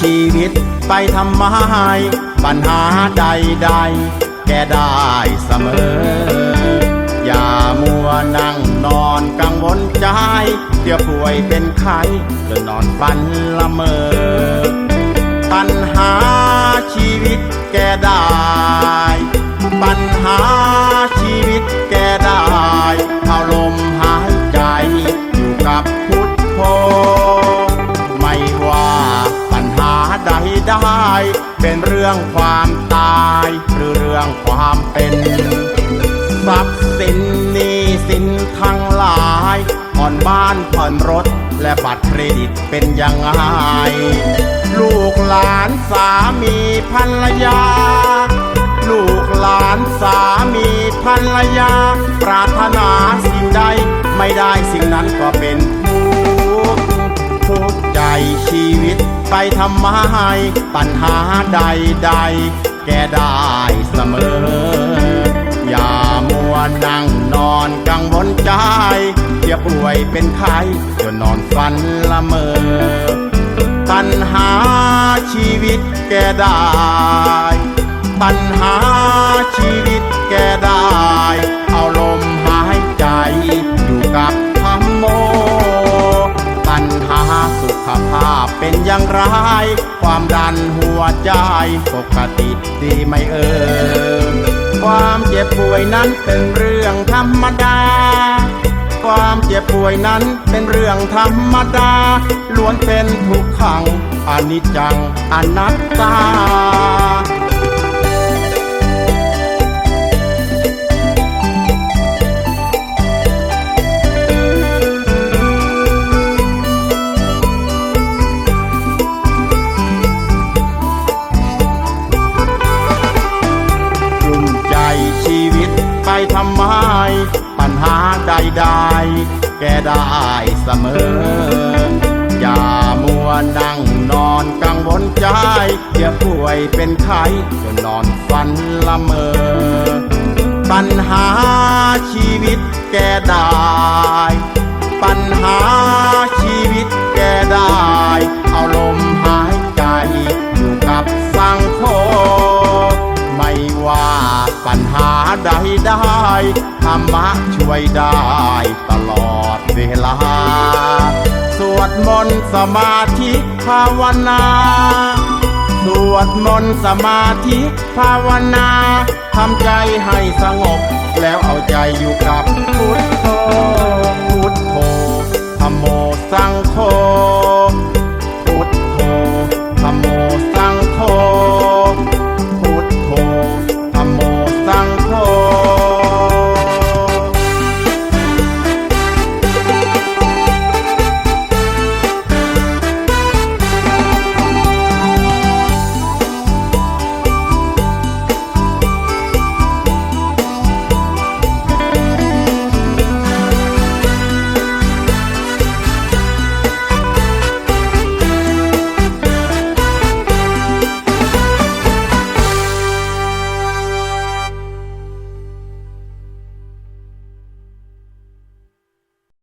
ชีวิตไปทำไมปัญหาใดๆแก้ได้เสมอ อย่ามัวนั่งนอนกังวลใจเดี๋ยวป่วยเป็นไข้จนนอนฝันละเมอปัญหาชีวิตแก้ได้ เป็นเรื่องความตาย หรือเรื่องความเป็นทรัพย์สินนี้สินทั้งหลายผ่อนบ้านผ่อนรถ และบัตรเครดิตเป็นยังไงลูกหลานสามีภรรยา ลูกหลานสามีภรรยา ปรารถนาสิ่งใดไม่ได้สิ่งนั้นก็เป็นทุกข์ทุกข์ใจชีวิต ไปทำไมปัญหาใดๆแก้ได้เสมอ อย่ามัวนั่งนอนกังวลใจอย่าป่วยเป็นไข้จนนอนฝันละเมอปัญหาชีวิตแก้ได้ปัญหา สุขภาพเป็นอย่างไร ความดันหัวใจปกติดีไหมเอ่ยความเจ็บป่วยนั้นเป็นเรื่องธรรมดา ความเจ็บป่วยนั้นเป็นเรื่องธรรมดา ล้วนเป็นทุกขังอนิจจังอนัตตาำไม ปัญหาใดๆ แก้ได้เสมอ อย่ามัวนั่งนอนกังวลใจเจ็บป่วยเป็นไข้จนนอนฝันละเมอ ปัญหาชีวิตแก้ได้ ปัญหา ธรรมะช่วยได้ตลอดเวลา สวดมนต์สมาธิภาวนา สวดมนต์สมาธิภาวนา ทำใจให้สงบ แล้วเอาใจอยู่กับพุทธ